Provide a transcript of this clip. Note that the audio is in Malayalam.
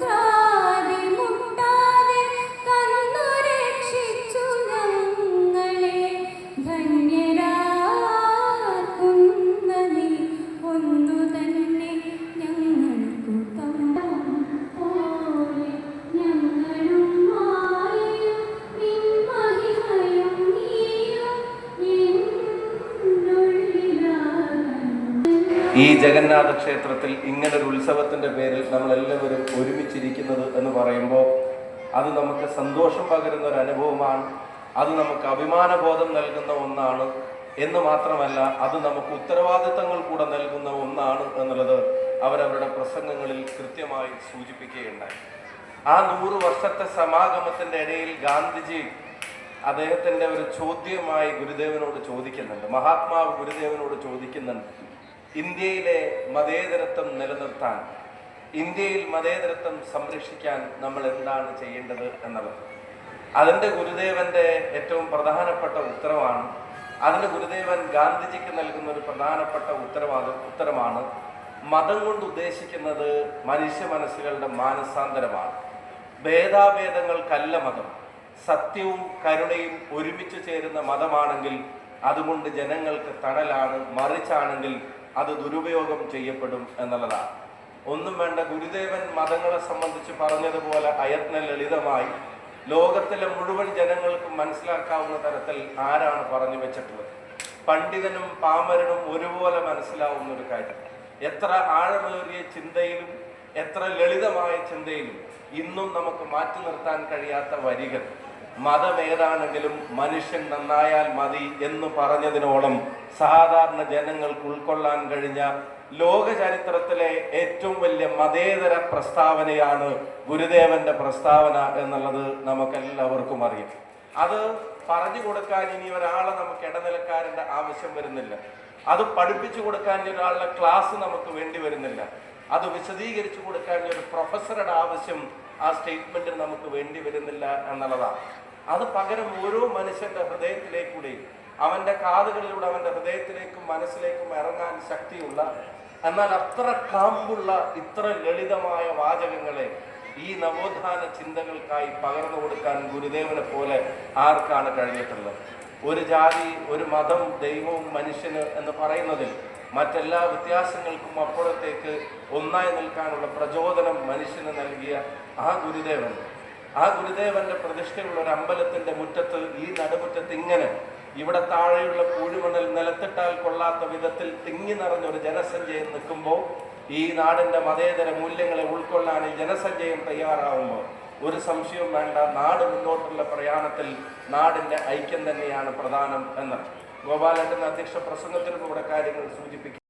God. ഈ ജഗന്നാഥ ക്ഷേത്രത്തിൽ ഇങ്ങനൊരു ഉത്സവത്തിന്റെ പേരിൽ നമ്മളെല്ലാവരും ഒരുമിച്ചിരിക്കുന്നത് എന്ന് പറയുമ്പോൾ അത് നമുക്ക് സന്തോഷം പകരുന്ന ഒരു അനുഭവമാണ്. അത് നമുക്ക് അഭിമാനബോധം നൽകുന്ന ഒന്നാണ്. എന്ന് മാത്രമല്ല അത് നമുക്ക് ഉത്തരവാദിത്തങ്ങൾ കൂടെ നൽകുന്ന ഒന്നാണ് എന്നുള്ളത് അവരവരുടെ പ്രസംഗങ്ങളിൽ കൃത്യമായി സൂചിപ്പിക്കുകയുണ്ടായി. ആ നൂറ് വർഷത്തെ സമാഗമത്തിന്റെ ഇടയിൽ ഗാന്ധിജി അദ്ദേഹത്തിന്റെ ഒരു ചോദ്യമായി ഗുരുദേവനോട് ചോദിക്കുന്നുണ്ട്. മഹാത്മാവ് ഗുരുദേവനോട് ചോദിക്കുന്നുണ്ട്. ഇന്ത്യയിലെ മതേതരത്വം നിലനിർത്താൻ ഇന്ത്യയിൽ മതേതരത്വം സംരക്ഷിക്കാൻ നമ്മൾ എന്താണ് ചെയ്യേണ്ടത് എന്നുള്ളത്. അതിന്റെ ഗുരുദേവന്റെ ഏറ്റവും പ്രധാനപ്പെട്ട ഉത്തരവാണ് അതിന് ഗുരുദേവൻ ഗാന്ധിജിക്ക് നൽകുന്ന ഒരു പ്രധാനപ്പെട്ട ഉത്തരവാദം ഉത്തരമാണ് മതം കൊണ്ട് ഉദ്ദേശിക്കുന്നത് മനുഷ്യ മനസ്സുകളുടെ മാനസാന്തരമാണ്. ഭേദാഭേദങ്ങൾക്കല്ല മതം സത്യവും കരുണയും ഒരുമിച്ച് ചേരുന്ന മതമാണെങ്കിൽ അതുകൊണ്ട് ജനങ്ങൾക്ക് തണലാണ് മറിച്ചാണെങ്കിൽ അത് ദുരുപയോഗം ചെയ്യപ്പെടും എന്നുള്ളതാണ്. ഒന്നും വേണ്ട ഗുരുദേവൻ മതങ്ങളെ സംബന്ധിച്ച് പറഞ്ഞതുപോലെ അയത്ന ലളിതമായി ലോകത്തിലെ മുഴുവൻ ജനങ്ങൾക്കും മനസ്സിലാക്കാവുന്ന തരത്തിൽ ആരാണ് പറഞ്ഞു വെച്ചിട്ടുള്ളത്? പണ്ഡിതനും പാമരനും ഒരുപോലെ മനസ്സിലാവുന്ന ഒരു കാര്യം. എത്ര ആഴമേറിയ ചിന്തയിലും എത്ര ലളിതമായ ചിന്തയിലും ഇന്നും നമുക്ക് മാറ്റി നിർത്താൻ കഴിയാത്ത വരികൾ. മതമേതാണെങ്കിലും മനുഷ്യൻ നന്നായാൽ മതി എന്ന് പറഞ്ഞതിനോളം സാധാരണ ജനങ്ങൾക്ക് ഉൾക്കൊള്ളാൻ കഴിഞ്ഞ ലോക ചരിത്രത്തിലെ ഏറ്റവും വലിയ മതേതര പ്രസ്താവനയാണ് ഗുരുദേവന്റെ പ്രസ്താവന എന്നുള്ളത് നമുക്കെല്ലാവർക്കും അറിയാം. അത് പറഞ്ഞു കൊടുക്കാൻ ഇനി ഒരാളെ നമുക്ക് ഇടനിലക്കാരന്റെ ആവശ്യം വരുന്നില്ല. അത് പഠിപ്പിച്ചു കൊടുക്കാൻ ഒരാളുടെ ക്ലാസ് നമുക്ക് വേണ്ടി വരുന്നില്ല. അത് വിശദീകരിച്ചു കൊടുക്കാൻ ഒരു പ്രൊഫസറുടെ ആവശ്യം ആ സ്റ്റേറ്റ്മെന്റിൽ നമുക്ക് വേണ്ടി വരുന്നില്ല എന്നുള്ളതാണ്. അത് പകരം ഓരോ മനുഷ്യന്റെ ഹൃദയത്തിലേക്കൂടി അവന്റെ കാതുകളിലൂടെ അവന്റെ ഹൃദയത്തിലേക്കും മനസ്സിലേക്കും ഇറങ്ങാൻ ശക്തിയുള്ള എന്നാൽ അത്ര കാമ്പുള്ള ഇത്ര ലളിതമായ വാചകങ്ങളെ ഈ നവോത്ഥാന ചിന്തകൾക്കായി പകർന്നു കൊടുക്കാൻ ഗുരുദേവനെ പോലെ ആർക്കാണ് കഴിഞ്ഞിട്ടുള്ളത്? ഒരു ജാതി ഒരു മതം ദൈവവും മനുഷ്യന് എന്ന് പറയുന്നതിൽ മറ്റെല്ലാ വ്യത്യാസങ്ങൾക്കും അപ്പുറത്തേക്ക് ഒന്നായി നിൽക്കാനുള്ള പ്രചോദനം മനുഷ്യന് നൽകിയ ആ ഗുരുദേവൻ. ആ ഗുരുദേവന്റെ പ്രതിഷ്ഠയുള്ള ഒരു അമ്പലത്തിന്റെ മുറ്റത്ത് ഈ നടുമുറ്റത്ത് ഇങ്ങനെ ഇവിടെ താഴെയുള്ള പൂഴിമണൽ നിലത്തിട്ടാൽ കൊള്ളാത്ത വിധത്തിൽ തിങ്ങി നിറഞ്ഞ ഒരു ജനസഞ്ചയം നിൽക്കുമ്പോൾ ഈ നാടിന്റെ മതേതര മൂല്യങ്ങളെ ഉൾക്കൊള്ളാൻ ഈ ജനസഞ്ചയം തയ്യാറാവുമ്പോൾ ഒരു സംശയവും വേണ്ട നാട് മുന്നോട്ടുള്ള പ്രയാണത്തിൽ നാടിന്റെ ഐക്യം തന്നെയാണ് പ്രധാനം എന്ന്. ഗോപാലേട്ടൻ അധ്യക്ഷ പ്രസംഗത്തിനും ഇവിടെ കാര്യങ്ങൾ സൂചിപ്പിക്കും.